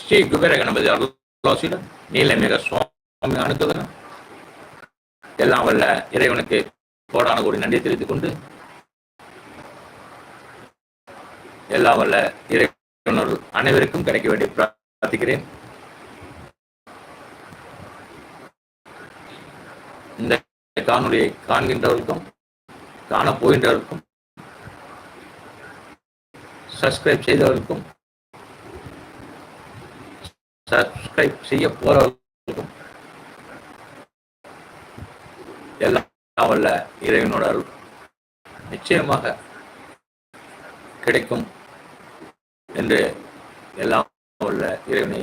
ஸ்ரீ குபேர கணபதி நீல மிக சுவாமி அனுப்புகிறேன் எல்லாம் வல்ல இறைவனுக்கு கோடான கோடி நன்றி தெரிவித்துக் கொண்டு எல்லாம் வல்ல இறைவனோடு அனைவருக்கும் கிடைக்க வேண்டிய பிரார்த்திக்கிறேன். இந்த காணொலியை காண்கின்றவர்களுக்கும் காண போகின்றவர்களுக்கும் சப்ஸ்கிரைப் செய்தவர்களுக்கும் சப்ஸ்கிரைப் செய்ய போறவர்களுக்கும் எல்லாம் வல்ல இறைவனோட அருள் நிச்சயமாக கிடைக்கும் என்று எல்லாம் வல்ல இறைவனை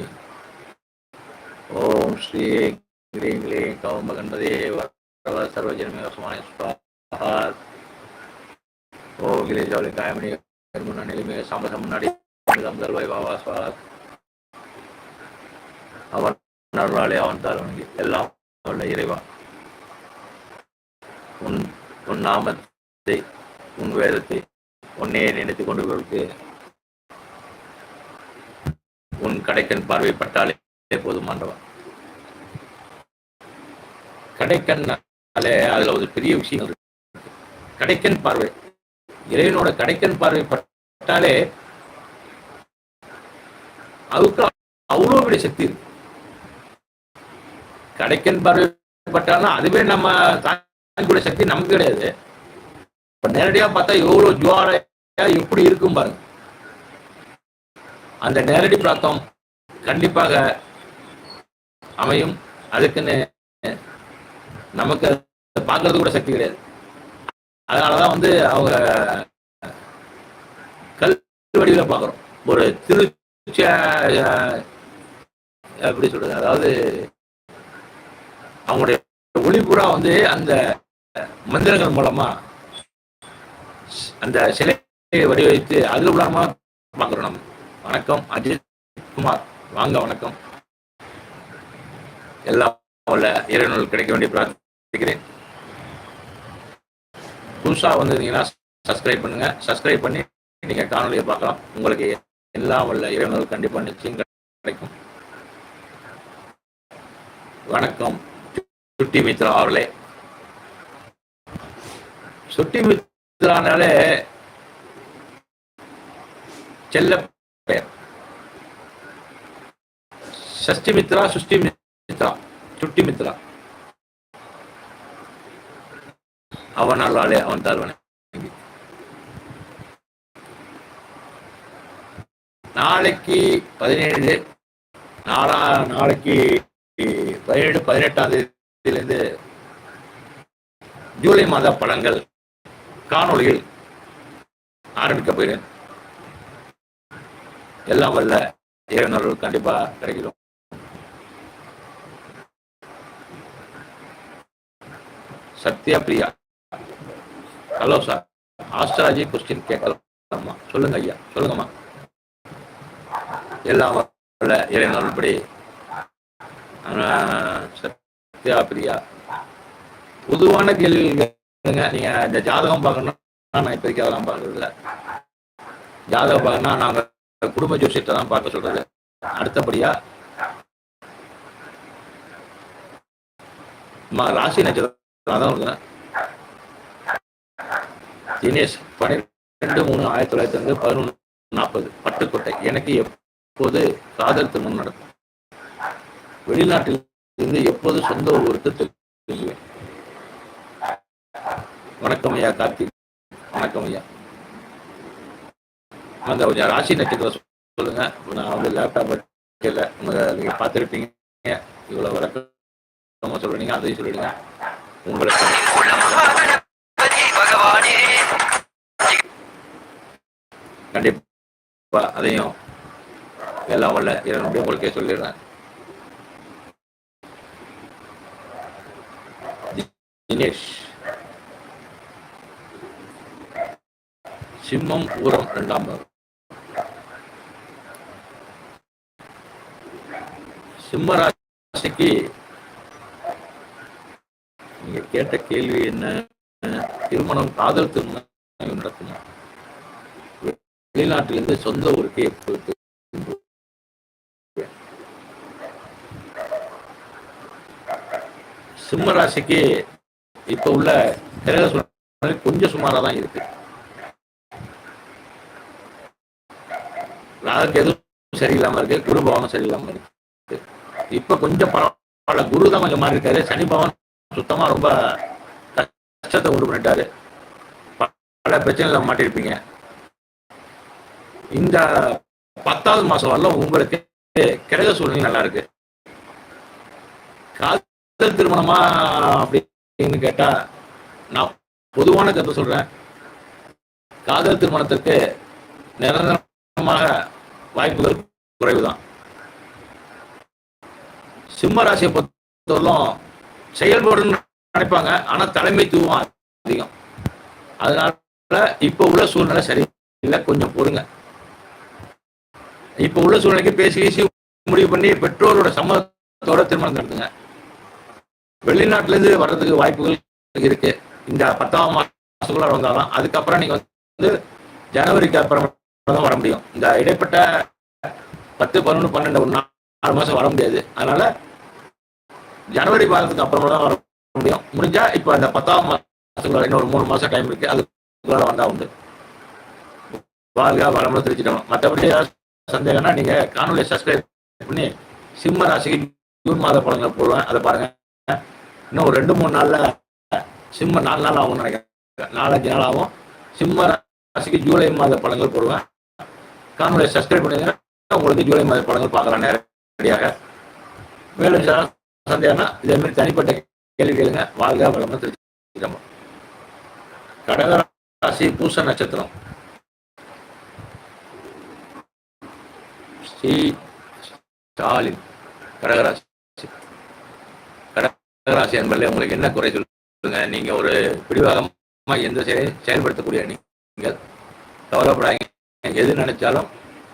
ஓம் ஸ்ரீ கிரீங்களே கௌம கண்பதே வரவ சர்வஜன்மே வசமான ஸ்வாஹா ஓ கிளே ஜாலி காயமணி நிலைமை சாம்பசம் முன்னாடி முதல்வாய் பாபா ஸ்வாஹா அவன் அருளாலே அவன் தருவனுக்கு எல்லாம் உள்ள இறைவா. உன் உன் நாமத்தை உன் வேதத்தை உன்னையே நினைத்துக் கொண்டவர்களுக்கு உன் கடைக்கண் பார்வைப்பட்டாலே போதுமானவன் கடைக்கண்ணாலே அதுல ஒரு பெரிய விஷயம் இருக்கு. கடைக்கண் பார்வை. இறைவனோட கடைக்கண் பார்வை பட்டாலே அதுக்கு அவ்வளோ பெரிய சக்தி இருக்கு. கடைக்கண் பார்வை அதுவே நம்ம தாங்கக்கூடிய சக்தி நமக்கு கிடையாது. இப்ப நேரடியா பார்த்தா எவ்வளவு ஜுவாரையா எப்படி இருக்கும் பாருங்க. அந்த நேரடி பிராத்தம் கண்டிப்பாக அமையும். அதுக்குன்னு நமக்கு பார்க்கறது கூட சக்தி கிடையாது. அதனாலதான் வந்து அவங்க கல் வடிவில பார்க்குறோம். ஒரு திருச்சி எப்படி சொல்றது? அதாவது அவங்களுடைய ஒளிபுறா வந்து அந்த மந்திரங்கள் மூலமா அந்த சிலையை வடிவமைத்து அதுல மூலமா பார்க்குறோம் நம்ம. வணக்கம் அஜித் குமார். வாங்க வணக்கம். எல்லாம் உள்ள இறைநூல் கிடைக்க வேண்டிய பிரார்த்திக்கிறேன். புதுசாக வந்திருந்தீங்கன்னா சப்ஸ்கிரைப் பண்ணுங்க. சப்ஸ்கிரைப் பண்ணி நீங்கள் காணொலியை பார்க்கலாம். உங்களுக்கு எல்லாம் உள்ள இறைநூல் கண்டிப்பாக நிச்சயம் கிடைக்கும். வணக்கம். சுட்டி மித்ரா அவர்களே சுட்டி மித்ரானாலே செல்ல பெயர். சஷ்டி மித்ரா சுஷ்டி மித்ரா சுட்டி மித்ரா அவன் அருளாலே அவன் தாழ்வன நாளைக்கு பதினேழு நாளா நாளைக்கு பதினேழு பதினெட்டாம் இருந்து ஜூலை மாத படங்கள் காணொளியில் ஆரம்பிக்க போகிறேன். எல்லாம் வல்ல இறைவனர்கள் கண்டிப்பா கிடைக்கிறோம். Sathya Priya. Hello sir astrology question கேட்கலாமா. சொல்லுங்க ஐயா சொல்லுங்கம்மா. எல்லாம் வல்ல இறைவனர்கள் படி பிரியா பொதுவான கேள்வி நீங்க இந்த ஜாதகம் பார்க்கணும் நான் இப்போதைக்கு அதெல்லாம் பார்க்கறது ஜாதகம் பார்க்கணும்னா நாங்கள் குடும்ப ஜோசியத்தை தான் பார்க்க சொல்றது. அடுத்தபடியா ராசி நட்சத்திரம் தினேஷ் பன்னிரெண்டு மூணு ஆயிரத்தி தொள்ளாயிரத்தி ரெண்டு பதினொன்று நாற்பது பட்டுக்கோட்டை. எனக்கு எப்போது காதல் திருமணம் நடக்கும்? வெளிநாட்டில் இருந்து எப்போது சொந்த ஊருக்கு திரும்புவேன் வணக்கம் ஐயா கார்த்திக். வணக்கம் ஐயா. அந்த கொஞ்சம் ராசி நட்சத்திரம் சொல்லுங்க. நான் வந்து லேப்டாப் இல்லை நீங்க பார்த்துருப்பீங்க. இவ்வளவு விளக்கமா சொல்றீங்க அதையும் சொல்லிடுங்க. உங்களுக்கு கண்டிப்பா அதையும் எல்லாம் வல்ல இரண்டு உங்களுக்கே சொல்லிடுறேன். தினேஷ். சிம்மம் ஊரம் ரெண்டாம் சிம்மராசிக்கு நீங்க கேட்ட கேள்வி என்ன? திருமணம் காதல் திருமணம் நடத்தணும் வெளிநாட்டிலிருந்து சொந்த ஊருக்கு எப்போது சிம்ம இப்ப உள்ள கிரக சூழ்நிலை கொஞ்சம் சுமாரா தான் இருக்கு. ராகுக்கு எதுவும் சரியில்லாம இருக்கு குரு பவனும் சரியில்லாம இருக்கு. இப்ப கொஞ்சம் பரவாயில்ல குரு தான் கொஞ்சம் மாறி இருக்காரு. சனி பவன் சுத்தமா ரொம்ப கஷ்டத்தை உண்டு பண்ணிட்டாரு. பல பிரச்சனைகளை மாட்டிருப்பீங்க. இந்த பத்தாவது மாசம் வரலாம் உங்களுக்கு கிரக சூழ்நிலை நல்லா இருக்கு. காதல் திருமணமா அப்படி அப்படின்னு கேட்டா நான் பொதுவான கருத்தை சொல்றேன். காதல் திருமணத்திற்கு நிரந்தரமாக வாய்ப்புகள் குறைவுதான். சிம்ம ராசியை பொறுத்தவரைக்கும் செயல்பாடுன்னு நினைப்பாங்க. ஆனா தலைமைத்துவம் அதிகம். அதனால இப்ப உள்ள சூழ்நிலை சரியில்லை. கொஞ்சம் பொறுங்க. இப்ப உள்ள சூழ்நிலைக்கு பேசி பேசி முடிவு பண்ணி பெற்றோரோட சம்மதத்தோட திருமணம் நடத்துங்க. வெளிநாட்டிலேருந்து வர்றதுக்கு வாய்ப்புகள் இருக்கு. இந்த பத்தாம் மாசத்துக்குள்ள வந்தாலும் அதுக்கப்புறம் நீங்க வந்து ஜனவரிக்கு அப்புறம் தான் வர முடியும். இந்த இடைப்பட்ட பத்து பதினொன்று பன்னெண்டு ஒரு நாலு மாசம் வர முடியாது. அதனால ஜனவரி மாதத்துக்கு அப்புறம் தான் வர முடியும். முடிஞ்சா இப்போ அந்த பத்தாம் மாசத்துக்குள்ள இன்னொரு மூணு மாசம் டைம் இருக்கு. அதுக்குள்ள வந்தா உண்டு. வாழ்க வளமுடன் தெரிஞ்சுக்கணும் மற்றபடி சந்தேகம்னா நீங்க காணொலியை சப்ஸ்கிரைப் பண்ணி சிம்ம ராசிக்கு ஜூன் மாத பழங்கள் போடுவேன். அதை பாருங்க. இன்னும் ஒரு ரெண்டு மூணு நாளில் சிம்ம நாலு நாள் ஆகும்னு நினைக்கிறேன். நாலஞ்சு நாள் ஆகும். சிம்ம ராசிக்கு ஜூலை மாத படங்கள் போடுவேன். காணொலியை சப்ஸ்கிரைப் பண்ணுங்க உங்களுக்கு ஜூலை மாத படங்கள் பார்க்கலாம் நேரடியாக. மேலும் சந்தேகம்னா இதேமாரி தனிப்பட்ட கேள்வி கேளுங்க. வாழ்க வளமாக தெரிஞ்சுக்கணும் கடகராசி பூச நட்சத்திரம். ஸ்ரீ ஸ்டாலின். கடகராசி கடகராசி என்பதில் உங்களுக்கு என்ன குறை சொல்லுங்க? நீங்க ஒரு பிடிவாகமாக எந்த செயலை செயல்படுத்தக்கூடிய நீங்கள் கவலைப்படாதீங்க. எது நினைச்சாலும்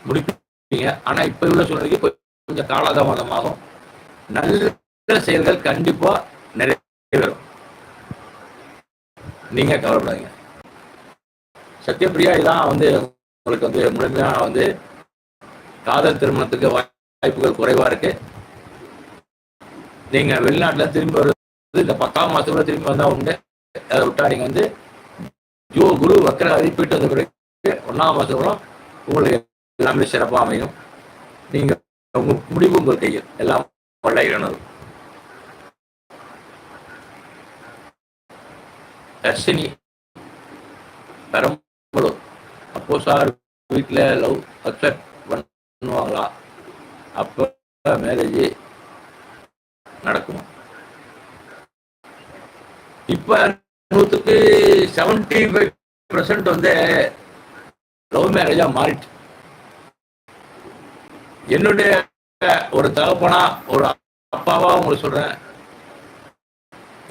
முடிப்பீங்க. ஆனா இப்ப உள்ள சூழ்நிலைக்கு கொஞ்சம் காலதாமதமாகும். நல்ல செயல்கள் கண்டிப்பா நிறைவேறும். நீங்க கவலைப்படாதீங்க. சத்யபிரியா இதான் வந்து உங்களுக்கு வந்து முழுமையான வந்து காதல் திருமணத்துக்கு வாய்ப்புகள் குறைவா இருக்கு. நீங்க வெளிநாட்டுல திரும்பி வருது இந்த பத்தாம் மாசத்துல திரும்பி வந்தா உண்டு. அதை விட்டா நீங்க வந்து யோ குரு வக்கர அறிப்பிட்டு வந்த பிறகு ஒன்னாம் மாசம் கூட உங்களுக்கு எல்லாமே சிறப்பா அமையும். நீங்க உங்க முடிவு உங்கள் கையில். எல்லாம் வல்ல இரணர் தர்ஷினி பெரம்பலூர். அப்போ சார் வீட்டில் லவ் அக்செப்ட் பண்ணுவாங்களா? அப்போ மேரேஜ் நடக்கும். இப்ப நூத்துக்கு செவன்டி ஃபைவ் பர்சன்ட் வந்து லவ் மேரேஜா மாறிட்டு. என்னுடைய ஒரு தகப்பனா ஒரு அப்பாவா உங்களுக்கு சொல்றேன்.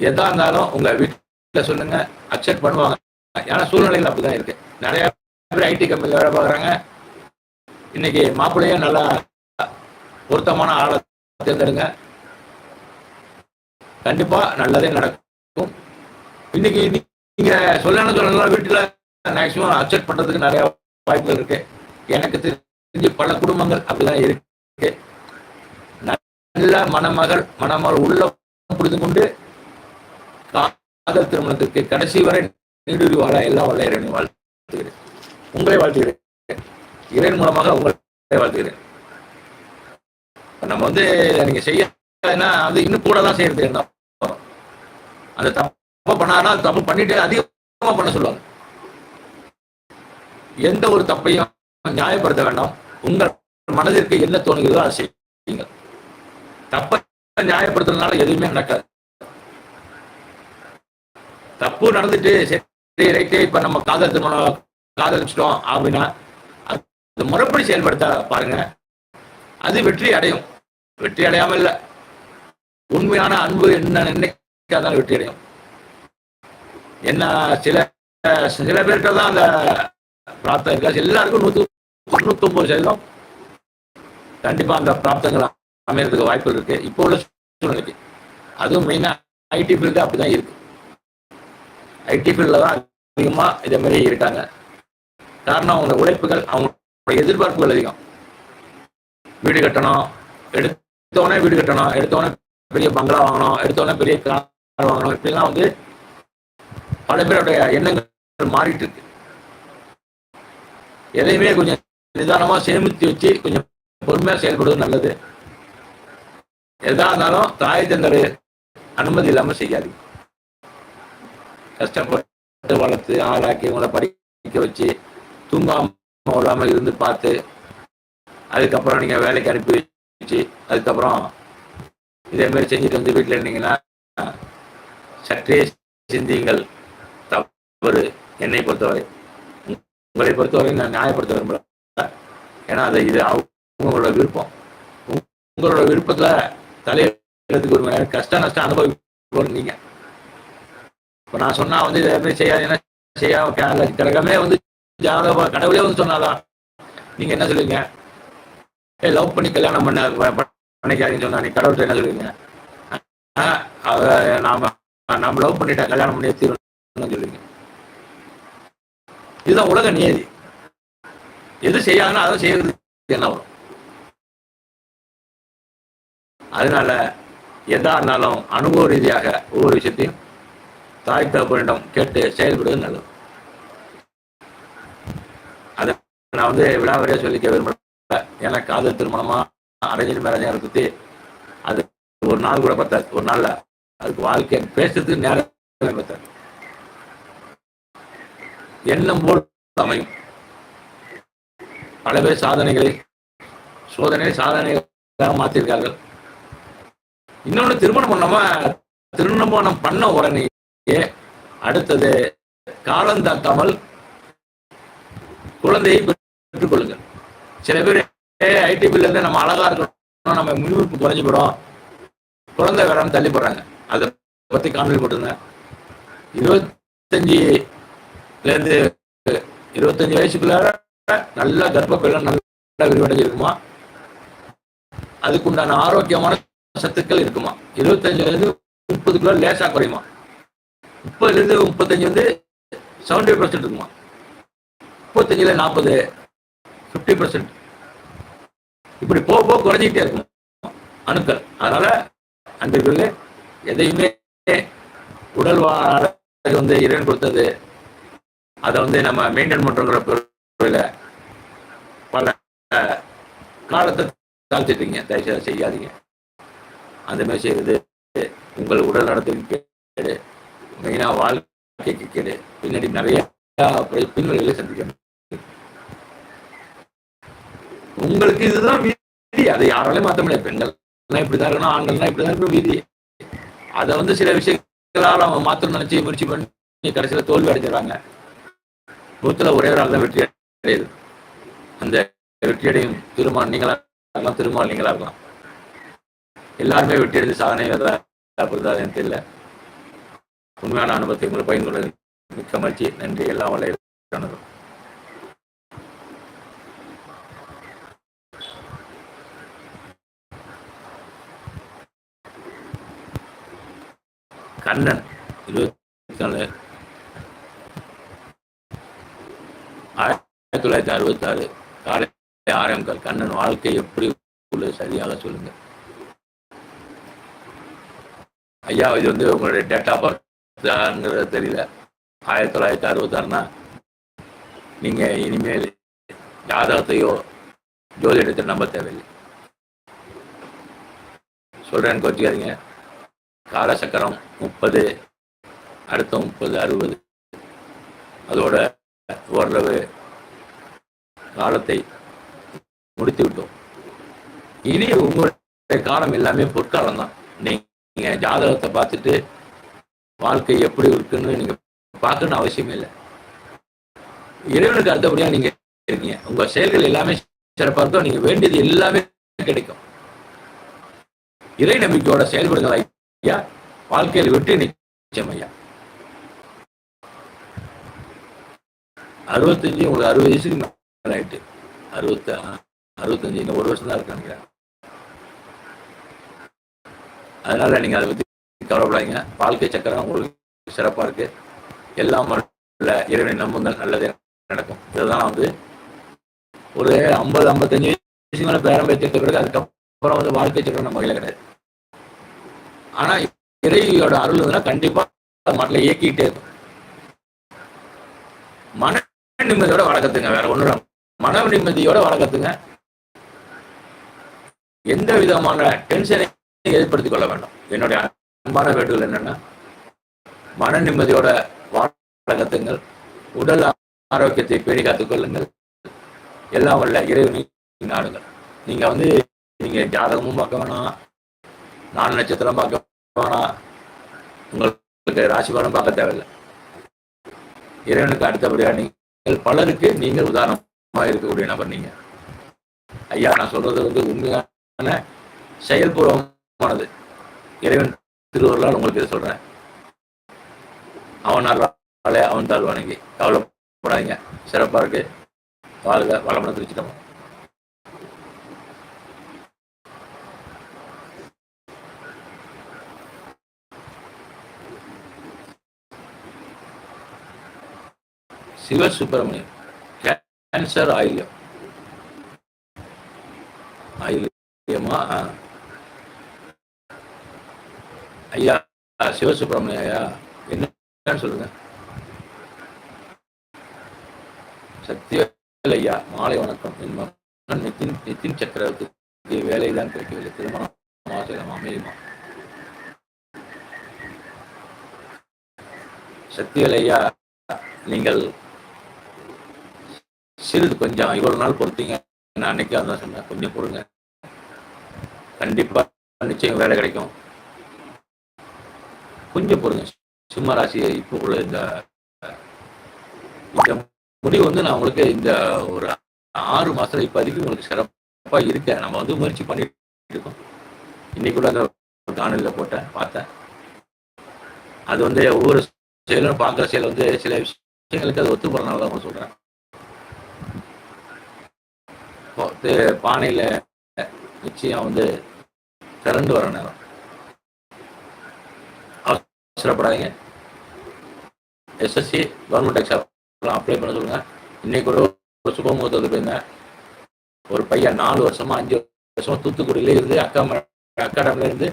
எதா இருந்தாலும் உங்க வீட்டில் சொல்லுங்க அக்செப்ட் பண்ணுவாங்க. ஏன்னா சூழ்நிலைகள் அப்படிதான் இருக்கு. நிறைய பேர் ஐடி கம்பெனியில் வேலை பார்க்குறாங்க. இன்னைக்கு மாப்பிள்ளையும் நல்லா பொருத்தமான ஆளை தேர்ந்தெடுங்க. கண்டிப்பா நல்லதே நடக்கும். இன்னைக்கு நீங்கள் நீங்க சொல்லணும் சொல்லலாம் வீட்டுல மேக்சிமம் அக்செப்ட் பண்ணுறதுக்கு நிறைய வாய்ப்புகள் இருக்கு. எனக்கு தெரிஞ்சு பல குடும்பங்கள் அப்படிதான் இருக்கு. நல்ல மணமகள் மணமகள் உள்ள புரிந்து கொண்டு காதல் திருமணத்திற்கு கடைசி வரை நீடுரி வாழ எல்லாம் வல்ல இறைவனை வாழ்த்துகிறேன். உங்களை வாழ்த்துகிறேன். இறைவன் மூலமாக உங்களை வாழ்த்துகிறேன். நம்ம வந்து நீங்க செய்ய அது இன்னும் கூட தான் செய்யறது என்ன அந்த தப்பு பண்ணாருன்னா தப்பு பண்ணிட்டு அதிகமாக பண்ண சொல்லுவாங்க. எந்த ஒரு தப்பையும் நியாயப்படுத்த வேண்டாம். உங்கள் மனதிற்கு என்ன தோணுகிறதோ அதை செய்யுங்க தப்பை நியாயப்படுத்துறதுனால எதுவுமே நடக்காது. தப்பு நடந்துட்டு சரி ரைட்டு இப்ப நம்ம காதல் திருமணம் காதலிச்சிட்டோம் அப்படின்னா அது முறைப்படி செயல்படுத்த பாருங்க. அது வெற்றி அடையும். வெற்றி அடையாம இல்ல. உண்மையான அன்பு என்ன தான் வெற்றி அடையும் என்ன சில சில பேர்கிட்ட தான் அந்த பிராப்தம் இருக்கா. எல்லாருக்கும் நூற்று தொண்ணூத்தி ஒன்பது சதவீதம் கண்டிப்பா அந்த பிராப்தங்கள் அமையறதுக்கு வாய்ப்பு இருக்கு. இப்போ உள்ள சூழ்நிலைக்கு. அதுவும் மெயினா ஐடி ஃபீல்டு அப்படிதான் இருக்கு. ஐடி ஃபீல்டில் தான் அதிகமா இதே மாதிரி இருக்காங்க. காரணம் அவங்க உழைப்புகள் அவங்க எதிர்பார்ப்புகள் அதிகம். வீடு கட்டணும் எடுத்தோடனே வீடு கட்டணும் எடுத்தோடனே பெரிய பங்களா வாங்கணும் எடுத்தோடனே பெரிய கா- வாங்கணும் இப்படிலாம் வந்து பல பேருடைய எண்ணங்கள் மாறிட்டு இருக்கு. எதையுமே கொஞ்சம் நிதானமா சேமித்து வச்சு கொஞ்சம் பொறுமையா செயல்படுவது நல்லது. எதா இருந்தாலும் தாய் தந்தர் அனுமதி இல்லாம செய்யாதீங்க. கஷ்டப்பட்டு வளர்த்து ஆளாக்கி உங்களை படிக்க வச்சு தூங்காம விடாம இருந்து பார்த்து அதுக்கப்புறம் நீங்க வேலைக்கு அனுப்பி வச்சு அதுக்கப்புறம் இதே மாதிரி செஞ்சுட்டு வந்து வீட்டில் இருந்தீங்கன்னா சற்றே சிந்தியுங்கள். தவறு என்னை பொறுத்தவரை. உங்களை பொறுத்தவரை நான் நியாயப்படுத்த விரும்பல. ஏன்னா அது இது அவங்களோட விருப்பம். உங்களோட விருப்பத்துல தலையெடுத்துக்கு ஒரு கஷ்டம் கஷ்ட நஷ்டம் அனுபவிப்போம் நீங்க. இப்போ நான் சொன்னா வந்து இதை எப்படி செய்யாதுன்னா செய்யாம க- கிரகமே வந்து ஜாதக கடவுளே வந்து சொன்னாதான். நீங்க என்ன சொல்லுவீங்க? ஏ லவ் பண்ணி கல்யாணம் பண்ண பண்ணிக்காதீங்கன்னு சொன்னா நீ கடவுள்கிட்ட என்ன சொல்லுவீங்க? ஆ, நாம நம்ம லவ் பண்ணிட்டா கல்யாணம் பண்ணி தீர்வு சொல்லுவீங்க இதுதான் உலக நியதி எது செய்யாதுன்னா அதை செய்யறது என்ன வரும். அதனால எதா இருந்தாலும் அனுபவ ரீதியாக ஒவ்வொரு விஷயத்தையும் தாய் தகப்பனிடம் கேட்டு செயல்படுவது நல்லது. அதை நான் வந்து விழாவறியா சொல்லிக்க விரும்பல. ஏன்னா காதல் திருமணமா அரேஞ்ச் மேரேஜ் பத்தி அது ஒரு நாள் கூட பத்தாது. ஒரு நாள்ல அதுக்கு வாழ்க்கை பேசுறதுக்கு நேரம் பத்தாது எண்ணம் போல் அமையும். பல பேர் சாதனைகளை சோதனை சாதனைகளாக மாற்றிருக்கார்கள். இன்னொன்னு திருமணம் பண்ணாம திருமணம் பண்ண உடனேயே அடுத்தது காலம் தாக்காமல் குழந்தையை பெற்றுக் கொள்ளுங்கள் சில பேர் ஐடி பில்ல இருந்து நம்ம அழகா இருக்கணும் நம்ம முன்னுரிப்பு குறைஞ்சு போறோம் குழந்தை வேறாம தள்ளி போடுறாங்க அதை பற்றி காணொலி போட்டிருந்தேன். இருபத்தஞ்சிலேருந்து இருபத்தஞ்சி இருபத்தஞ்சு வயசுக்குள்ள நல்ல கர்ப்பப்பெல்லாம் நல்லா விரிவடைஞ்சு இருக்குமா அதுக்குண்டான ஆரோக்கியமான சத்துக்கள் இருக்குமா? இருபத்தஞ்சிலேருந்து முப்பதுக்குள்ள லேசாக குறையுமா? முப்பதுலேருந்து முப்பத்தஞ்சு வந்து செவன்டி பர்சன்ட் இருக்குமா? முப்பத்தஞ்சில் நாற்பது ஃபிஃப்டி பர்சன்ட் இப்படி போக போக குறைஞ்சிக்கிட்டே இருக்கும்? அணுக்கள். அதனால அன்றைக்குள்ள எதையுமே உடல் வாழ வந்து இறைவன் கொடுத்தது. அதை வந்து நம்ம மெயின்டைன் பண்றோங்கிற பல காலத்தை தாழ்த்திட்டீங்க. தயவுசெய்து செய்யாதீங்க. அந்த மாதிரி செய்யறது உங்கள் உடல் நடத்துக்கு கேடு மெயினாக வாழ்க்கைக்கு கேடு. பின்னாடி நிறைய பின்வழிகளை சந்திக்கணும் உங்களுக்கு இதுதான் மீதி அதை யாராலையும் மாற்ற முடியாது. பெண்கள் இப்படிதான் இருக்கணும் ஆண்கள்னா இப்படிதான் இருக்கணும் மீதி அதை வந்து சில விஷயங்களால் அவங்க மாற்றணும்னு நினைச்சு முயற்சி பண்ணி கடைசியில் தோல்வி அடைஞ்சிடறாங்க. நூத்துல ஒரே ஒரு ஆள் தான் வெற்றி அடையுது. அந்த வெற்றி அடையும் திருமால் நீங்களா இருக்கலாம் திருமால் நீங்களா இருக்கலாம். எல்லாருமே வெற்றி அடைந்து சாதனை அப்படிதான் எனக்கு தெரியல. உண்மையான அனுபவத்தை உங்களை பயன்படுத்த மிக்க மகிழ்ச்சி. நன்றி. எல்லாம் வல்ல கண்ணன். இருபத்தி நாலு ஆயிரத்தி தொள்ளாயிரத்தி அறுபத்தி ஆறு காலை ஆறாம் கால் கண்ணன் வாழ்க்கை எப்படி உள்ளது சரியாக சொல்லுங்க. ஐயா இது வந்து உங்களுடைய டேட் ஆஃப் பர்த்ங்கிறது தெரியல. ஆயிரத்தி தொள்ளாயிரத்தி அறுபத்தாறுனா நீங்க இனிமேல் ஜாதகத்தையோ ஜோதிடத்தை நம்ப தேவையில்லை. சொல்றேன்னு கொச்சிக்காதீங்க. காலசக்கரம் முப்பது அடுத்த முப்பது அறுபது. அதோட ஓரளவு காலத்தை முடித்து விட்டோம் இனி உங்களுடைய காலம் எல்லாமே பொற்காலம் தான் நீங்க ஜாதகத்தை பார்த்துட்டு வாழ்க்கை எப்படி இருக்குன்னு நீங்க பார்க்கணும்னு அவசியமே இல்லை. இறைவனுக்கு அடுத்தபடியா நீங்க இருக்கீங்க. உங்க செயல்கள் எல்லாமே சிறப்பாக இருக்கும். நீங்க வேண்டியது எல்லாமே கிடைக்கும். இறை நம்பிக்கையோட செயல்படுங்கள் ஐயா வாழ்க்கையில் வெற்றி நிச்சயம் ஐயா. அறுபத்தஞ்சு உங்களுக்கு அறுபது வயசுக்கு மேல ஆயிட்டு. அறுபத்த அறுபத்தஞ்சு இன்னும் ஒரு வருஷம் தான் இருக்கானுங்க அதனால நீங்க அதை பத்தி கவலைப்படாதீங்க. வாழ்க்கை சக்கரம் உங்களுக்கு சிறப்பா இருக்கு. எல்லாம் இறைவனை நம்புங்கள். நல்லதே நடக்கும். இதுதான் வந்து ஒரு ஐம்பது ஐம்பத்தஞ்சு வயசுக்கு மேலே பேரம் பேச்சு பிறகு அதுக்கப்புறம் வந்து வாழ்க்கை சக்கரம் நம்ம கையில் கிடையாது. ஆனா இறைவியோட அருள் இருந்ததுன்னா கண்டிப்பா மக்களை இயக்கிட்டே இருக்கும். மன நிம்மதியோட வழக்கத்துங்க வேற ஒண்ணு மன நிம்மதியோட வழக்கத்துங்க எந்த விதமான டென்ஷனை ஏற்படுத்திக் கொள்ள வேண்டாம். என்னுடைய அன்பான வேண்டுகள் என்னன்னா மன நிம்மதியோட வழக்கத்துங்கள் உடல் ஆரோக்கியத்தை பேணி காத்துக்கொள்ளுங்கள் எல்லாம் வல்ல இறைவனை நாடுங்கள் நீங்க வந்து நீங்க ஜாதகமும் பார்க்க வேணாம். நாலு நட்சத்திரம் பார்க்க போனா உங்களுக்கு ராசி பலன் பார்க்க தேவையில்லை. இறைவனுக்கு அடுத்தபடியாக நீங்கள் பலருக்கு நீங்கள் உதாரணமாக இருக்கக்கூடிய நபர் நீங்கள் ஐயா நான் சொல்றது வந்து உண்மையான செயல்பூர்வமானது. இறைவன் திருவருளால் உங்களுக்கு இதை சொல்றேன். அவன் அருளாலே அவன் தாழ் வணங்கி கவலைப்படாதீங்க. சிறப்பாக இருக்கு. வாழ்க வளமுடன் திருச்சிட்டோம். சிவசுப்பிரமணியம். கேன்சர் ஆயில்யம். ஆயில்யமா? ஐயா சிவசுப்பிரமணியம் ஐயா என்னன்னு சொல்லுங்க. சக்திவேல் ஐயா மாலை வணக்கம். என் மகன் நிதின் நிதின் சக்கரவர்த்திக்கு வேலைதான் கிடைக்கவில்லை. திருமணம் மாசம் அமையுமா? சக்திவேல் ஐயா நீங்கள் சிறிது கொஞ்சம் இவ்வளவு நாள் பொறுத்தீங்க நான் அன்னைக்கு அதான் சொன்னேன் கொஞ்சம் பொறுங்க கண்டிப்பாக நிச்சயம் வேலை கிடைக்கும். கொஞ்சம் பொறுங்க சிம்ம ராசி இப்போ உள்ள இந்த இந்த முடிவு வந்து நான் உங்களுக்கு இந்த ஒரு ஆறு மாசத்துல இப்போதைக்கு உங்களுக்கு சிறப்பாக இருக்கேன். நம்ம வந்து முயற்சி பண்ணிட்டு இருக்கோம். இன்னைக்கு கூட அந்த காணொலியில போட்டேன் பார்த்தேன். அது வந்து ஒவ்வொரு செயலும் பார்க்குற செயல் வந்து சில விஷயங்களுக்கு அது ஒத்து போகிறனால தான் சொல்கிறேன் பானையில நிச்சயம் வந்து திரண்டு வர நேரம். அவசரப்படாதீங்க. எஸ்எஸ்சி கவர்மெண்ட் எக்ஸாம் அப்ளை பண்ண சொல்லுங்க. இன்னைக்கு கூட ஒரு சுபமுகூர்த்தத்துக்கு போயிருந்தேன். ஒரு பையன் நாலு வருஷமா அஞ்சு வருஷமா தூத்துக்குடியில இருந்து அக்கா அகாடமில இருந்து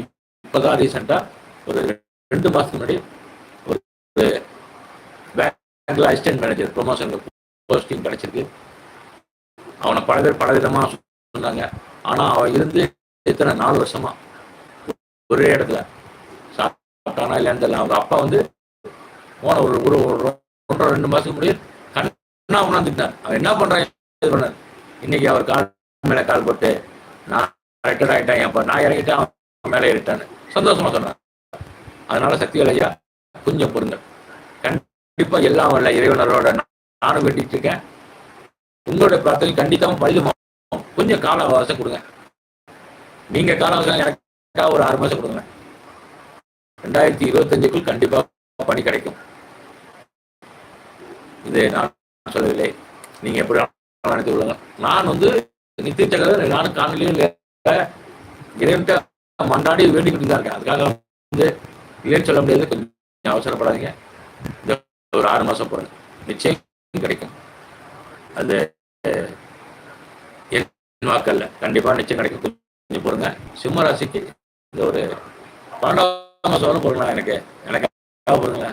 இப்பதான் ரீசெண்டா ஒரு ரெண்டு மாசத்துக்கு முன்னாடி ஒரு பேங்க்ல அசிஸ்டன்ட் மேனேஜர் ப்ரொமோஷன் போஸ்டிங் கிடைச்சிருக்கு. அவனை பல பேர் பல விதமாக சொன்னாங்க. ஆனால் அவன் இருந்து எத்தனை நாலு வருஷமா ஒரே இடத்துல சாப்பிட்டானா இல்லைன்னு தெரியல. அவங்க அப்பா வந்து போன ஒரு ஒரு ஒரு ஒன்றரை ரெண்டு மாதத்துக்கு முன்னாடி கண்ணா உணர்ந்துட்டான் அவன் என்ன பண்ணுறான் இது பண்ணார் இன்னைக்கு அவர் கால் மேலே கால் போட்டு நான் ரிட்டர்ட் ஆகிட்டேன் அப்போ நான் இறங்கிட்டேன் அவன் மேலே ஏறிட்டான்னு. சந்தோஷமாக சொன்னான். அதனால சக்திகள் ஐயா கொஞ்சம் பொருங்க கண்டிப்பாக எல்லாம் வரல இறைவனரோட நானும் வெட்டிட்டு இருக்கேன். உங்களுடைய பிரார்த்தனை கண்டிப்பாக பலிதமாகும் கொஞ்சம் கால அவகாசம் கொடுங்க. நீங்க கால அவகாசம் எனக்கா ஒரு ஆறு மாசம் கொடுங்க. ரெண்டாயிரத்தி இருபத்தஞ்சுக்குள் கண்டிப்பா பணி கிடைக்கும். இது நான் சொல்லவில்லை. நீங்க எப்படி நினைத்து கொள்ளுங்க. நான் வந்து நித்திய சக்கரவர் நானும் காணொலியும் இறைவன்கிட்ட மன்றாடி வேண்டிக்கிட்டு தான் இருக்கேன். அதுக்காக வந்து இல்லைன்னு சொல்ல முடியாது? கொஞ்சம் அவசரப்படாதீங்க. ஒரு ஆறு மாசம் போறேன் நிச்சயம் கிடைக்கும். அது என் வாக்கல்ல கண்டிப்பா நிச்சயம் கிடைக்கும். கொஞ்சம் பொறுங்க. சிம்ம ராசிக்கு இந்த ஒரு பன்னெண்டாம் சோழம் பொருங்களா எனக்கு எனக்கு பொருங்க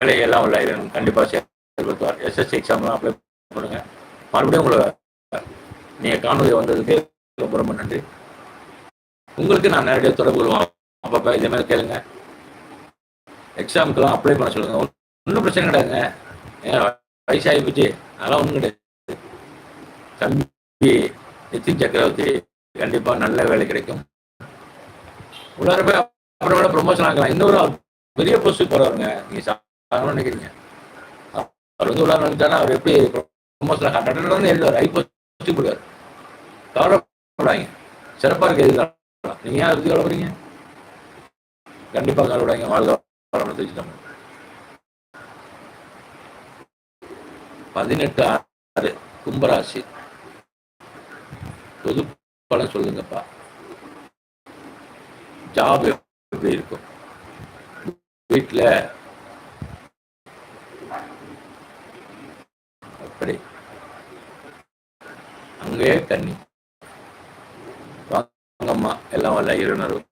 வேலையெல்லாம் உள்ள இது கண்டிப்பா செயல்படுத்துவார் எஸ்எஸ்சி எக்ஸாம்லாம் அப்ளை பண்ணுங்க. மறுபடியும் உங்களை நீங்க காணொலி வந்ததுக்கு ரொம்ப ரொம்ப நன்றி. உங்களுக்கு நான் நேரடியாக தொடர்பு கொள்வோம். அப்பப்போ இதே மாதிரி கேளுங்க. எக்ஸாமுக்கெல்லாம் அப்ளை பண்ண சொல்லுங்க. ஒன்றும் பிரச்சனை கிடையாதுங்க. வயசாகி போச்சு அதெல்லாம் ஒன்றும் கிடையாது. தம்பி நிதின் சக்கரவர்த்தி கண்டிப்பா நல்ல வேலை கிடைக்கும். உள்ளார போய் அப்புறம் விட ப்ரொமோஷன் ஆகலாம் இன்னொரு பெரிய போஸ்ட் போகிறவருங்க நீங்க சாதாரண நினைக்கிறீங்க. அவர் வந்து உள்ளார வந்துட்டாருன்னா அவர் எப்படி ப்ரொமோஷன் கட்டணம்னு எழுதுவார். ஐ போஸ்ட் போடுவார். கவலைப்படாங்க சிறப்பா இருக்கு எதிர்காலம் நீங்க ஏன் அதுக்கு கவலைப்படுறீங்க? கண்டிப்பா கவலைப்படாங்க வாழ்க்கை வளர்ந்து தெரிஞ்சுட்டோம் பதினெட்டு ஆறு கும்பராசி. பொது பலன் சொல்லுங்கப்பா. ஜாப் எப்படி இருக்கும்? வீட்டில் அப்படி. அங்கே தண்ணி. வாங்கம்மா எல்லாம் வல்ல இருநரும்.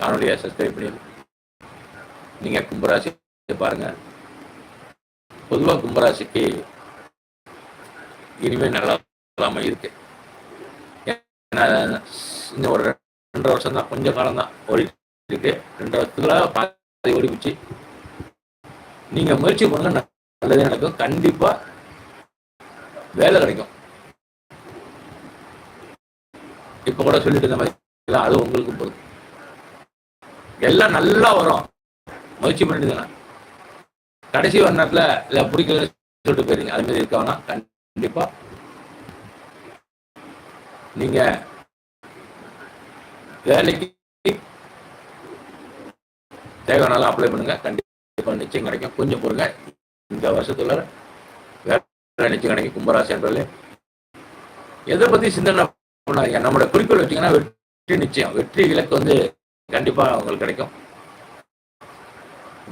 காணொலியை சப்ஸ்கிரைப் பண்ணி நீங்கள் கும்பராசி பாருங்கள் பொதுவாக கும்பராசிக்கு இனிமேல் நல்லா இருக்கு. ஏன்னா இந்த ஒரு ரெண்டு வருஷம் தான் கொஞ்சம் காலம் தான் ஓடிட்டு இருக்கு. ரெண்டு வருஷத்துக்குள்ள பாதி ஓடிப்பிச்சு. நீங்க முயற்சி பண்ணுங்க நல்லதே நடக்கும். கண்டிப்பா வேலை கிடைக்கும். இப்போ கூட சொல்லிட்டு இருந்த மாதிரி அது உங்களுக்கு போதும் எல்லாம் நல்லா வரும். முயற்சி பண்ணிட்டு கடைசி வர நேரத்துல இல்லை பிடிக்கல சொல்லிட்டு போயிருங்க. அது மாதிரி இருக்கவனா கண்டிப்பா. நீங்க வேலைக்கு தேவையானாலும் அப்ளை பண்ணுங்க. கண்டிப்பா நிச்சயம் கிடைக்கும். கொஞ்சம் பொறுங்க இந்த வருஷத்துல வேலை நிச்சயம் கிடைக்கும். கும்பராசி என்றாலே எதை பத்தி சிந்தனை பண்ணாதீங்க. நம்மளோட குறிக்கோள் வச்சீங்கன்னா வெற்றி நிச்சயம். வெற்றி இலக்கு வந்து கண்டிப்பா உங்களுக்கு கிடைக்கும்.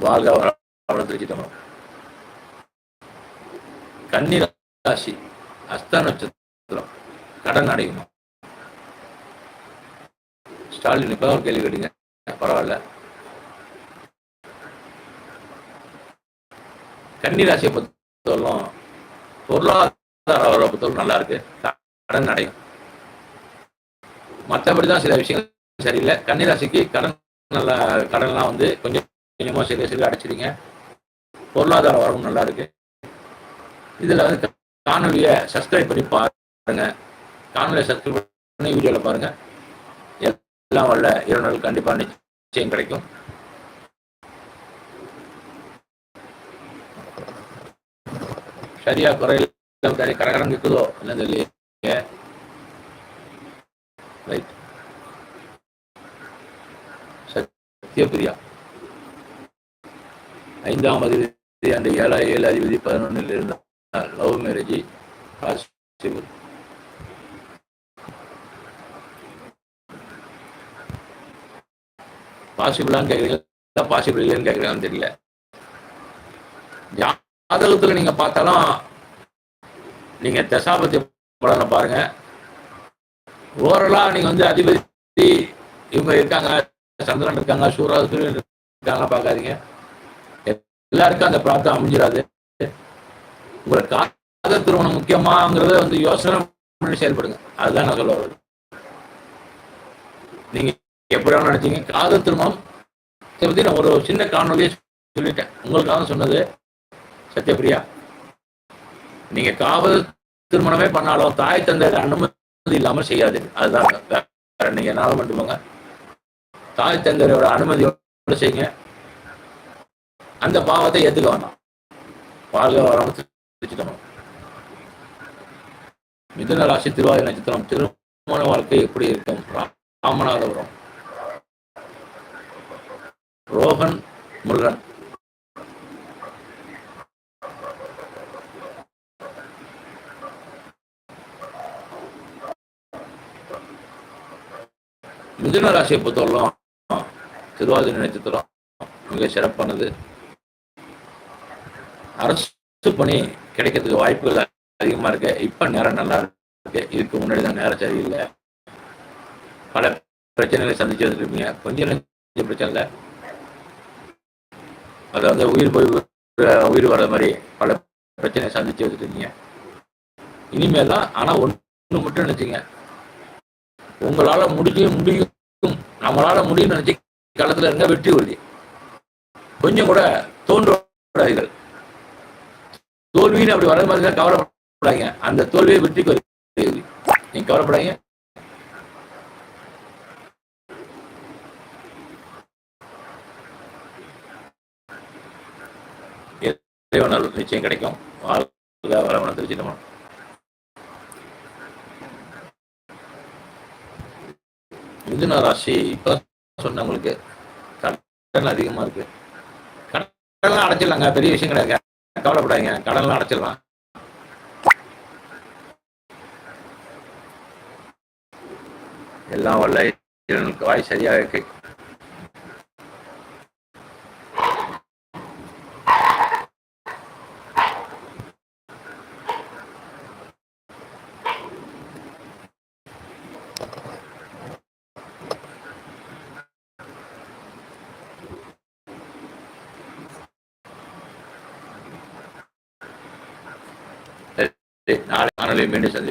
வாழ்க வளம் தமிழ் கண்ணீர் ராசி அஸ்த நட்சத்திரம் கடன் அடையுமா ஸ்டாலின் இப்பதான் கேள்வி கேட்டீங்க. பரவாயில்ல. கன்னிராசியை பொறுத்தவரைக்கும் பொருளாதார பொறுத்தவரைக்கும் நல்லா இருக்கு. கடன் அடையும். மற்றபடி தான் சில விஷயங்கள் சரியில்லை. கன்னிராசிக்கு கடன் நல்லா கடன்லாம் வந்து கொஞ்சம் கொஞ்சமாக சரி சரி அடைச்சிருங்க பொருளாதார வரவும் நல்லா இருக்கு. இதில் வந்து காணொலியை சப்ஸ்கிரைப் பண்ணி பாருங்க. காணொலியை சப்ஸ்கிரைப் பண்ணி வீடியோவில் பாருங்க. எல்லாம் வல்ல நாள் கண்டிப்பாக நிச்சயம் கிடைக்கும். சரியா குறையில் கரகரம் இருக்குதோ என்னது இல்லையே ரைட் சத்யபிரியா ஐந்தாம் அதிபதி அந்த ஏழா ஏழு அதிபதி பதினொன்னில் இருந்தார் லவ் மேரேஜ் பாசிபிள் பாசிபிளான்னு கேட்குறீங்க பாசிபிள் இல்லைன்னு கேட்குறீங்கன்னு தெரியல. ஜாதகத்தில் நீங்கள் பார்த்தாலும் நீங்கள் தசாபத்தி பலனை பாருங்க. ஓரலாக நீங்கள் வந்து அதிபதி இவங்க இருக்காங்க சந்திரன் இருக்காங்க சூரிய இருக்காங்க பார்க்காதீங்க. எல்லாருக்கும் அந்த பிரார்த்தம் அமைஞ்சிடாது உங்களுக்கு காதல் திருமணம் முக்கியமாங்கிறத வந்து யோசனை பண்ணி செயல்படுங்க. அதுதான் நான் சொல்ல வருது நீங்க எப்படி நினைச்சீங்க? காதல் திருமணம் இதை பத்தி நான் ஒரு சின்ன காணொலியை சொல்லிட்டேன். உங்களுக்காக சொன்னது சத்யபிரியா நீங்க காவல் திருமணமே பண்ணாலும் தாய் தந்தை அனுமதி இல்லாம செய்யாது. அதுதான் நீங்க என்னால மட்டுமாங்க தாய் தந்தையோட அனுமதியோட செய்யுங்க? அந்த பாவத்தை ஏத்துக்க வேண்டாம் வாழ்க வரம் நட்சத்திரம் மிதன ராசி திருவாயு நட்சத்திரம் திருமண வாழ்க்கை எப்படி இருக்கும்? ராமநாதபுரம் ரோகன் முருகன். மிதுன ராசியை பொறுத்தவரைக்கும் திருவாதிரை நட்சத்திரம் மிக சிறப்பானது. அரசு பணி கிடைக்கிறதுக்கு வாய்ப்புகள் அதிகமா இருக்கு. இப்ப நேரம் நல்லா இருக்கு. இதுக்கு முன்னாடி தான் நேரம் சரியில்லை. பல பிரச்சனைகளை சந்திச்சு வந்துருப்பீங்க கொஞ்சம் பிரச்சனை இல்லை. அதை வந்து உயிர் போய் உயிர் வர்ற மாதிரி பல பிரச்சனையை சந்திச்சு வந்துருக்கீங்க இனிமேல் தான் ஆனா ஒன்று மட்டும் நினச்சிங்க. உங்களால முடியும் முடியும். நம்மளால முடியும்னு நினச்சி களத்தில் இருங்க வெற்றி உறுதி. கொஞ்சம் கூட தோன்றார்கள் தோல்வின்னு அப்படி வர மாதிரி தான் கவலைப்படாங்க அந்த தோல்வியை வெற்றிக்கு வருது நீங்க கவலைப்படாங்க நிச்சயம் கிடைக்கும். வாழ்க்கை வளமன திருச்சிதமான மிதுன ராசி சொன்னேன் சொன்னவங்களுக்கு கடன் அதிகமா இருக்கு. கடன் அடைச்சிடலாங்க பெரிய விஷயம் கிடையாது கவலைப்படாதீங்க. கடன்லாம் அடைச்சிடலாம். எல்லாம் வல்ல வாய் சரியாக இருக்கு நாளை